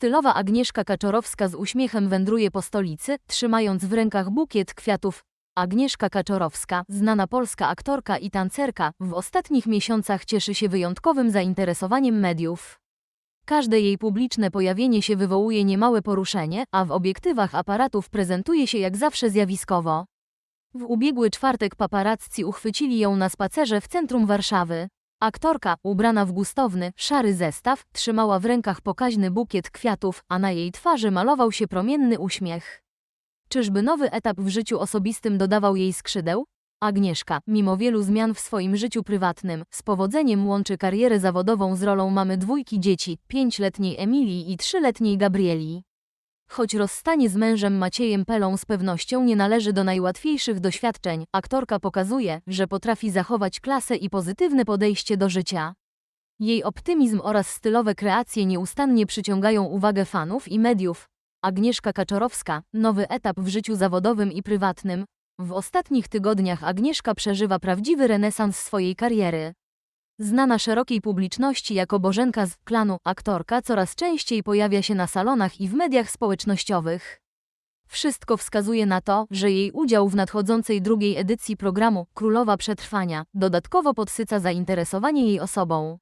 Stylowa Agnieszka Kaczorowska z uśmiechem wędruje po stolicy, trzymając w rękach bukiet kwiatów. Agnieszka Kaczorowska, znana polska aktorka i tancerka, w ostatnich miesiącach cieszy się wyjątkowym zainteresowaniem mediów. Każde jej publiczne pojawienie się wywołuje niemałe poruszenie, a w obiektywach aparatów prezentuje się jak zawsze zjawiskowo. W ubiegły czwartek paparazzi uchwycili ją na spacerze w centrum Warszawy. Aktorka, ubrana w gustowny, szary zestaw, trzymała w rękach pokaźny bukiet kwiatów, a na jej twarzy malował się promienny uśmiech. Czyżby nowy etap w życiu osobistym dodawał jej skrzydeł? Agnieszka, mimo wielu zmian w swoim życiu prywatnym, z powodzeniem łączy karierę zawodową z rolą mamy dwójki dzieci, pięcioletniej Emilii i trzyletniej Gabrieli. Choć rozstanie z mężem Maciejem Pelą z pewnością nie należy do najłatwiejszych doświadczeń, aktorka pokazuje, że potrafi zachować klasę i pozytywne podejście do życia. Jej optymizm oraz stylowe kreacje nieustannie przyciągają uwagę fanów i mediów. Agnieszka Kaczorowska, nowy etap w życiu zawodowym i prywatnym. W ostatnich tygodniach Agnieszka przeżywa prawdziwy renesans swojej kariery. Znana szerokiej publiczności jako Bożenka z klanu, aktorka coraz częściej pojawia się na salonach i w mediach społecznościowych. Wszystko wskazuje na to, że jej udział w nadchodzącej drugiej edycji programu Królowa Przetrwania dodatkowo podsyca zainteresowanie jej osobą.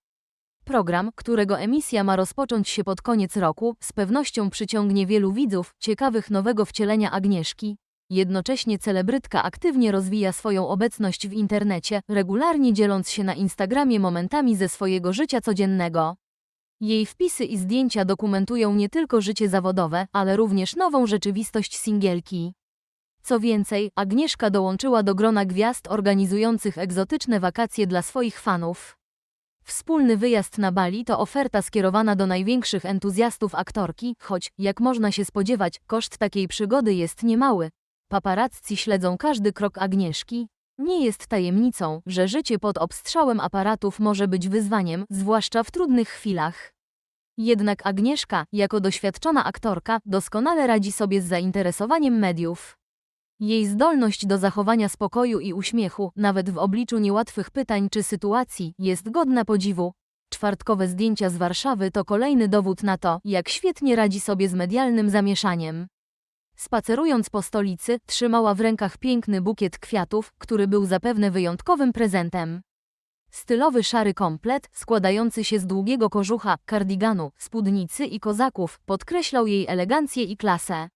Program, którego emisja ma rozpocząć się pod koniec roku, z pewnością przyciągnie wielu widzów ciekawych nowego wcielenia Agnieszki. Jednocześnie celebrytka aktywnie rozwija swoją obecność w internecie, regularnie dzieląc się na Instagramie momentami ze swojego życia codziennego. Jej wpisy i zdjęcia dokumentują nie tylko życie zawodowe, ale również nową rzeczywistość singielki. Co więcej, Agnieszka dołączyła do grona gwiazd organizujących egzotyczne wakacje dla swoich fanów. Wspólny wyjazd na Bali to oferta skierowana do największych entuzjastów aktorki, choć, jak można się spodziewać, koszt takiej przygody jest niemały. Paparazzi śledzą każdy krok Agnieszki. Nie jest tajemnicą, że życie pod obstrzałem aparatów może być wyzwaniem, zwłaszcza w trudnych chwilach. Jednak Agnieszka, jako doświadczona aktorka, doskonale radzi sobie z zainteresowaniem mediów. Jej zdolność do zachowania spokoju i uśmiechu, nawet w obliczu niełatwych pytań czy sytuacji, jest godna podziwu. Czwartkowe zdjęcia z Warszawy to kolejny dowód na to, jak świetnie radzi sobie z medialnym zamieszaniem. Spacerując po stolicy, trzymała w rękach piękny bukiet kwiatów, który był zapewne wyjątkowym prezentem. Stylowy szary komplet, składający się z długiego kożucha, kardiganu, spódnicy i kozaków, podkreślał jej elegancję i klasę.